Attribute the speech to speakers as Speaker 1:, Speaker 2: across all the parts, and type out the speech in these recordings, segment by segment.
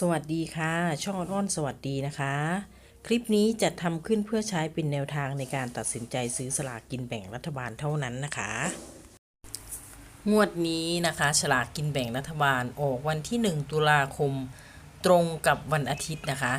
Speaker 1: สวัสดีค่ะ ช่องอ้อนสวัสดีนะคะ คลิปนี้จะทำขึ้นเพื่อใช้เป็นแนวทางในการตัดสินใจซื้อสลากกินแบ่งรัฐบาลเท่านั้นนะคะ งวดนี้นะคะฉลากกินแบ่งรัฐบาลออกวันที่ 1 ตุลาคมตรงกับวันอาทิตย์นะคะ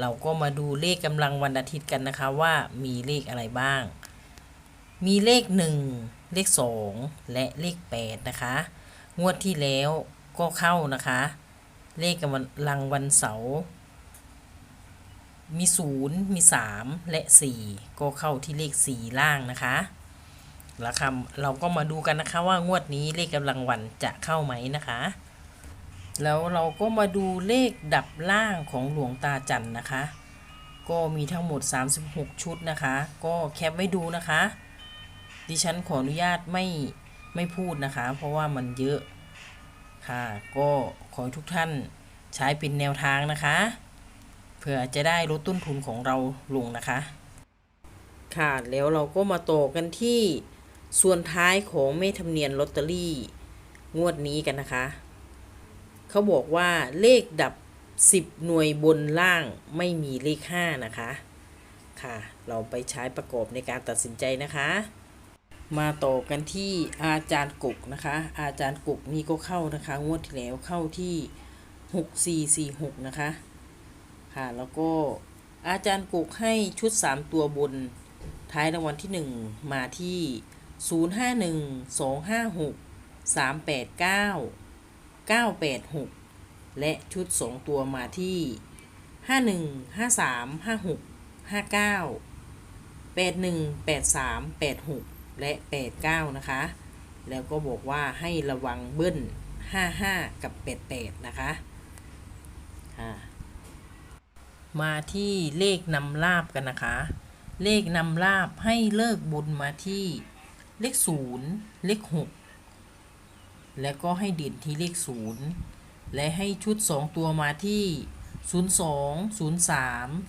Speaker 1: เราก็มาดูเลขกำลังวันอาทิตย์กันนะคะว่ามีเลขอะไรบ้าง มีเลข 1 เลข 2 และเลข 8 นะคะ งวดที่แล้วก็เข้านะคะ เลขกำลังวันเสาร์มี 0 มี 3 และ 4 ก็เข้าที่เลข 4 ล่างนะคะแล้วคำเราก็มาดูกันนะคะว่างวดนี้เลขกำลังวันจะเข้าไหมนะคะ แล้วเราก็มาดูเลขดับล่างของหลวงตาจันนะคะ ก็มีทั้งหมด 36 ชุดนะคะ ก็แคปไว้ดูนะคะ ดิฉันขออนุญาตไม่ไม่พูดนะคะ เพราะว่ามันเยอะค่ะ ก็ อให้ทุกท่านใช้เป็นแนวทางนะคะ เพื่อจะได้ลดต้นทุนของเราลงนะคะ ค่ะแล้วเราก็มาต่อกันที่ส่วนท้ายของเมธรรมเนียนลอตเตอรี่งวดนี้กันนะคะ เขาบอกว่าเลขดับ 10 หน่วยบนล่างไม่มีเลข 5 นะคะ ค่ะ เราไปใช้ประกอบในการตัดสินใจนะคะ มาต่อกันที่อาจารย์กุกนะคะ อาจารย์กุกนี่ก็เข้านะคะ งวดที่แล้วเข้าที่6446นะคะ ค่ะ แล้วก็อาจารย์กุกให้ชุด3ตัวบน ท้ายรางวัลที่1มาที่051 256 389 986และชุด2ตัวมาที่51 53 56 59 81 83 86แและ 89 นะคะ แล้วก็บอกว่าให้ระวังเบิ้ล 55 กับ 88 นะคะค่ะมาที่เลขนำลาบกันนะคะ เลขนำลาบให้เลิกบุญมาที่เลข 0 เลข 6 แล้วก็ให้เด่นที่เลข 0 และให้ชุด 2 ตัวมาที่ 02 03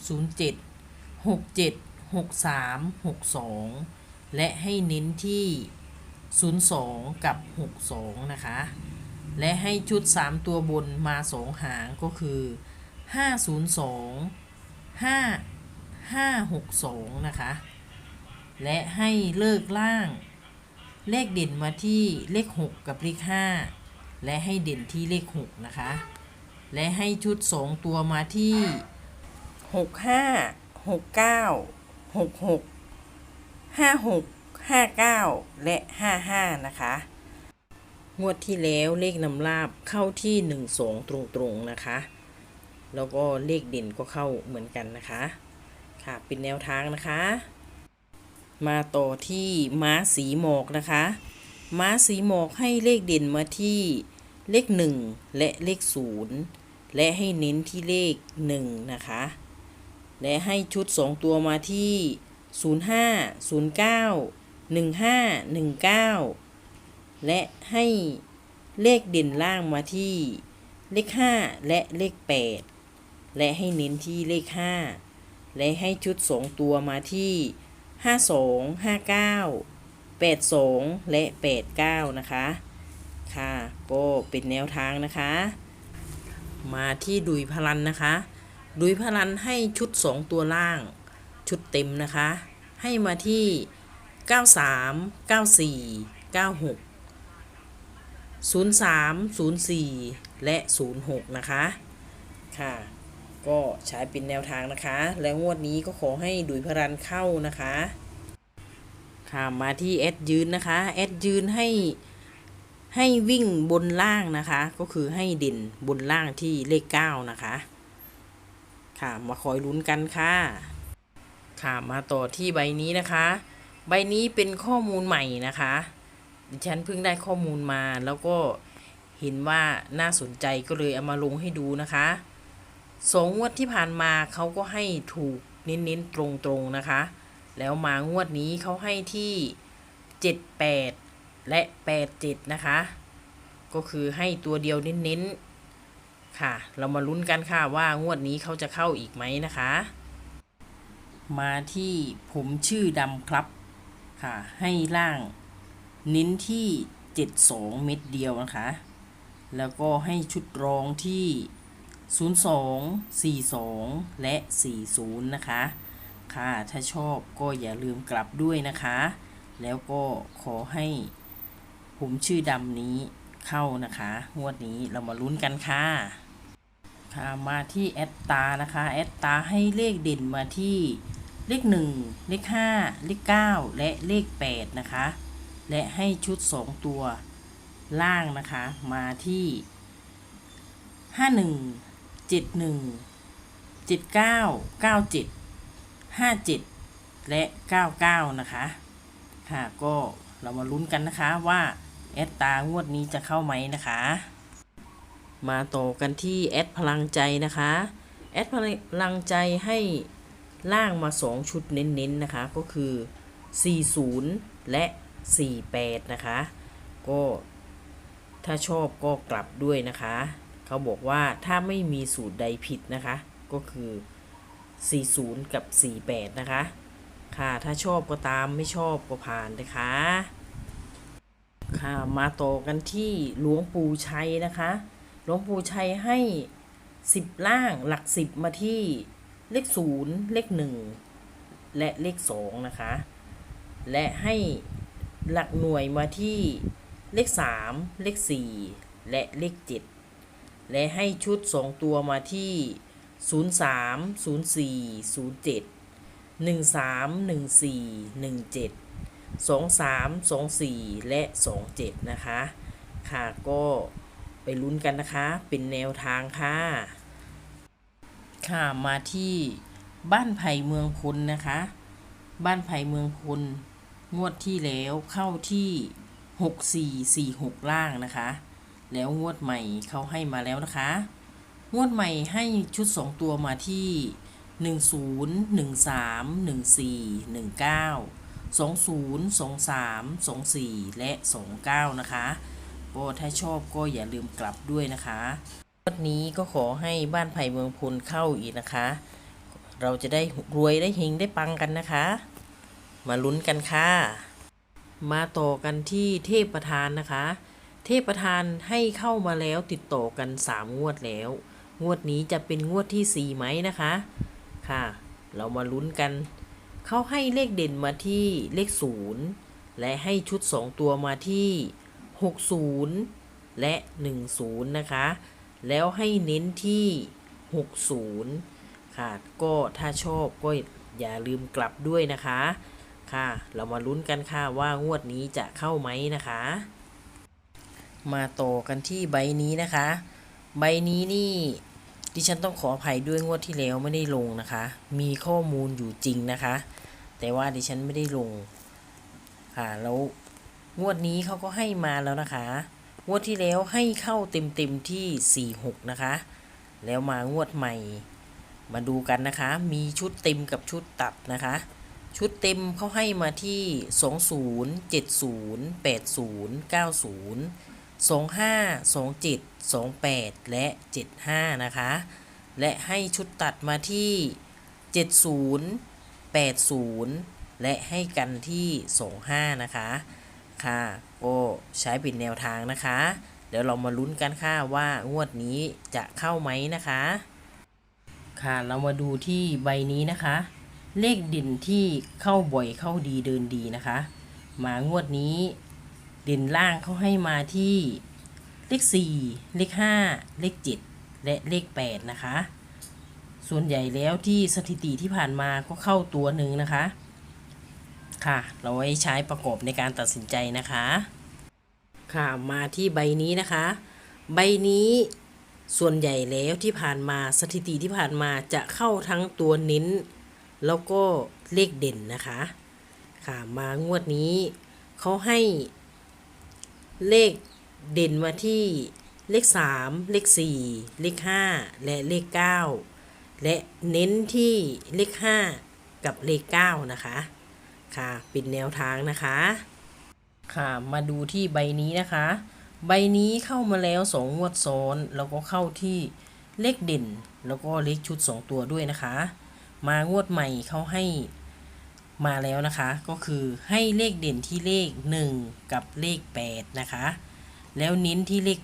Speaker 1: 07 67 63 62 และให้เน้นที่ 02 กับ 62 นะคะ และให้ชุด 3 ตัวบนมา 2 หางก็คือ 502 5 562 นะคะ และให้เลิกล่าง เลขเด่นมาที่เลข 6 กับเลข 5 และให้เด่นที่เลข 6 นะคะ และให้ชุด 2 ตัวมาที่ 65 69 66 56 59 และ 55 นะคะ งวดที่แล้วเลขนำลาบเข้าที่ 1 2 ตรงๆ นะคะ แล้วก็เลขเด่นก็เข้าเหมือนกันนะคะ ค่ะเป็นแนวทางนะคะ มาต่อที่ม้าสีหมอกนะคะ ม้าสีหมอกให้เลขเด่นมาที่เลข 1 และเลข 0 และให้เน้นที่เลข 1 นะคะ และให้ชุด 2 ตัวมาที่ 05 09 15 19 และให้เลขเด่นล่างมาที่เลข 5 และเลข 8 และให้เน้นที่เลข 5 และให้ชุด 2 ตัวมาที่ 52 59 82 และ 89 นะคะ ค่ะก็เป็นแนวทางนะคะ มาที่ดุยพลันนะคะ ดุยพลันให้ชุด 2 ตัวล่าง ชุดเต็มนะคะ ให้มาที่ 93 94 96 03 04 และ 06 นะคะ ค่ะ ก็ใช้เป็นแนวทางนะคะ แล้วงวดนี้ก็ขอให้ดุยพลันเข้านะคะ ค่ะ มาที่แอดยืนนะคะ แอดยืนให้ให้วิ่งบนล่างนะคะ ก็คือให้เด่นบนล่างที่เลข 9 นะคะ ค่ะ มาคอยลุ้นกันค่ะ ค่ะมาต่อที่ใบนี้นะคะ ใบนี้เป็นข้อมูลใหม่นะคะดิฉันเพิ่งได้ข้อมูลมาแล้วก็เห็นว่าน่าสนใจก็เลยเอามาลงให้ดูนะคะสองงวดที่ผ่านมาเขาก็ให้ถูกเน้นๆตรงๆนะคะ แล้วมางวดนี้เขาให้ที่ 78 และ 87 นะคะ ก็คือให้ตัวเดียวเน้นๆค่ะ เรามาลุ้นกันค่ะว่างวดนี้เขาจะเข้าอีกไหมนะคะ มาที่ผมชื่อดำครับค่ะ ให้ล่างเน้นที่ 72 เม็ดเดียวนะคะ แล้วก็ให้ชุดรองที่ 02 42 และ 40 นะคะ ค่ะ ถ้าชอบก็อย่าลืมกลับด้วยนะคะ แล้วก็ขอให้ผมชื่อดำนี้เข้านะคะ งวดนี้เรามาลุ้นกันค่ะ ค่ะ มาที่แอดตานะคะ แอดตาให้เลขเด่นมาที่ เลข 1 เลข 5 เลข 9 และเลข 8 นะคะ และให้ชุด 2 ตัวล่างนะคะ มาที่ 51 71 79 97 57 และ 99 นะคะ ค่ะ ก็เรามาลุ้นกันนะคะว่าแอดตางวดนี้จะเข้าไหมนะคะ มาต่อกันที่แอดพลังใจนะคะ แอดพลังใจให้ ล่างมา 2 ชุดเน้นๆนะคะก็คือ 40 และ 48 นะคะ ก็ถ้าชอบก็กลับด้วยนะคะ เขาบอกว่าถ้าไม่มีสูตรใดผิดนะคะ ก็คือ 40 กับ 48 นะคะ ค่ะถ้าชอบก็ตามไม่ชอบก็ผ่านนะคะค่ะมาต่อกันที่หลวงปู่ชัยนะคะ หลวงปู่ชัยให้ 10 ล่างหลัก 10 มาที่ เลข0เลข1และเลข2นะคะ และให้หลักหน่วยมาที่เลข3เลข4และเลข7และให้ชุด2ตัวมาที่03 04 07 13 14 17 23 24และ27นะคะ ค่ะก็ไปลุ้นกันนะคะ เป็นแนวทางค่ะ ค่ะมาที่บ้านไผ่เมืองพลนะคะ บ้านไผ่เมืองพลงวดที่แล้วเข้าที่6446ล่างนะคะ แล้วงวดใหม่เขาให้มาแล้วนะคะ งวดใหม่ให้ชุด2ตัวมาที่10 13 14 19 20 23 24และ29นะคะก็ถ้าชอบก็อย่าลืมกลับด้วยนะคะ วันนี้ก็ขอให้บ้านไผ่เมืองพลเข้าอีกนะคะ เราจะได้รวยได้เฮงได้ปังกันนะคะ มาลุ้นกันค่ะ มาต่อกันที่เทพประธานนะคะ เทพประธานให้เข้ามาแล้วติดต่อกัน 3 งวดแล้ว งวดนี้จะเป็นงวดที่ 4 ไหมนะคะค่ะ เรามาลุ้นกัน เขาให้เลขเด่นมาที่เลข 0 และให้ชุด 2 ตัวมาที่ 60 และ 10 นะคะ แล้วให้เน้นที่ 60 ค่ะ ก็ถ้าชอบก็อย่าลืมกลับด้วยนะคะ ค่ะ เรามาลุ้นกันค่ะว่างวดนี้จะเข้าไหมนะคะ มาต่อกันที่ใบนี้นะคะ ใบนี้นี่ดิฉันต้องขออภัยด้วยงวดที่แล้วไม่ได้ลงนะคะ มีข้อมูลอยู่จริงนะคะ แต่ว่าดิฉันไม่ได้ลง ค่ะ แล้วงวดนี้เขาก็ให้มาแล้วนะคะ งวดที่แล้วให้เข้าเต็มเต็มๆที่ 46 นะคะ แล้วมางวดใหม่ มาดูกันนะคะ มีชุดเต็มกับชุดตัดนะคะ ชุดเต็มเขาให้มาที่ 20 70 80 90 25 27 28 และ 75 นะคะ และให้ชุดตัดมาที่ 70 80 และให้กันที่ 25 นะคะ ค่ะก็ใช้เป็นแนวทางนะคะ เดี๋ยวเรามาลุ้นกันค่ะว่างวดนี้จะเข้าไหมนะคะ ค่ะเรามาดูที่ใบนี้นะคะ เลขเด่นที่เข้าบ่อยเข้าดีเดินดีนะคะ มางวดนี้เด่นล่างเขาให้มาที่เลข 4 เลข 5 เลข 7 และเลข 8 นะคะ ส่วนใหญ่แล้วที่สถิติที่ผ่านมาก็เข้าตัวหนึ่งนะคะ ค่ะ เราไว้ใช้ประกอบในการตัดสินใจนะคะ ค่ะมาที่ใบนี้นะคะ ใบนี้ส่วนใหญ่แล้วที่ผ่านมาสถิติที่ผ่านมาจะเข้าทั้งตัวเน้น แล้วก็เลขเด่นนะคะ ค่ะมางวดนี้เขาให้เลขเด่นมาที่เลข 3 เลข 4 เลข 5 และเลข 9 และเน้นที่เลข 5 กับเลข 9 นะคะ ค่ะเป็นแนวทางนะคะ ค่ะมาดูที่ใบนี้นะคะ ใบนี้เข้ามาแล้วสองงวดซ้อนแล้วก็เข้าที่เลขเด่น แล้วก็เลขชุด 2 ตัวด้วยนะคะ มางวดใหม่เขาให้มาแล้วนะคะ ก็คือให้เลขเด่นที่เลข 1 กับเลข 8 นะคะ แล้วเน้นที่เลข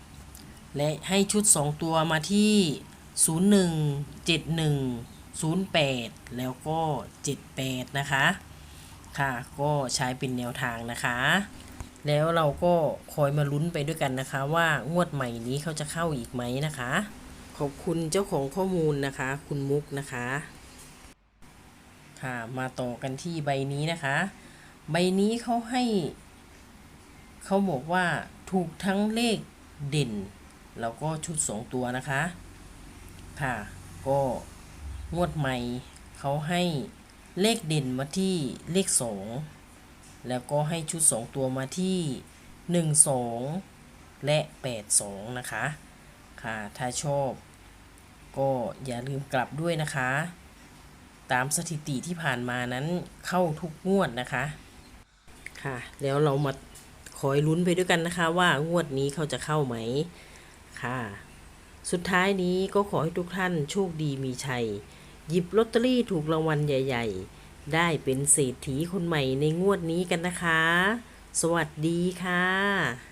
Speaker 1: 8 และให้ชุด 2 ตัวมาที่ 01 71 08 แล้วก็ 78 นะคะ ค่ะ ก็ใช้เป็นแนวทางนะคะ แล้วเราก็คอยมาลุ้นไปด้วยกันนะคะ ว่างวดใหม่นี้เขาจะเข้าอีกไหมนะคะ ขอบคุณเจ้าของข้อมูลนะคะ คุณมุกนะคะ ค่ะ มาต่อกันที่ใบนี้นะคะ ใบนี้เขาให้เขาบอกว่าถูกทั้งเลขเด่น แล้วก็ชุด2ตัวนะคะ ค่ะ ก็ งวดใหม่เขาให้เลขเด่นมาที่เลข 2 แล้วก็ให้ชุด 2 ตัวมาที่ 1 2 และ 8 2 นะคะ ค่ะ ถ้าชอบ ก็อย่าลืมกลับด้วยนะคะ ตามสถิติที่ผ่านมานั้นเข้าทุกงวดนะคะ ค่ะ แล้วเรามาคอยลุ้นไปด้วยกันนะคะว่างวดนี้เขาจะเข้าไหม ค่ะ สุดท้ายนี้ก็ขอให้ทุกท่านโชคดีมีชัย หยิบลอตเตอรี่ถูกรางวัลใหญ่ ๆ ได้เป็นเศรษฐีคนใหม่ในงวดนี้กันนะคะ สวัสดีค่ะ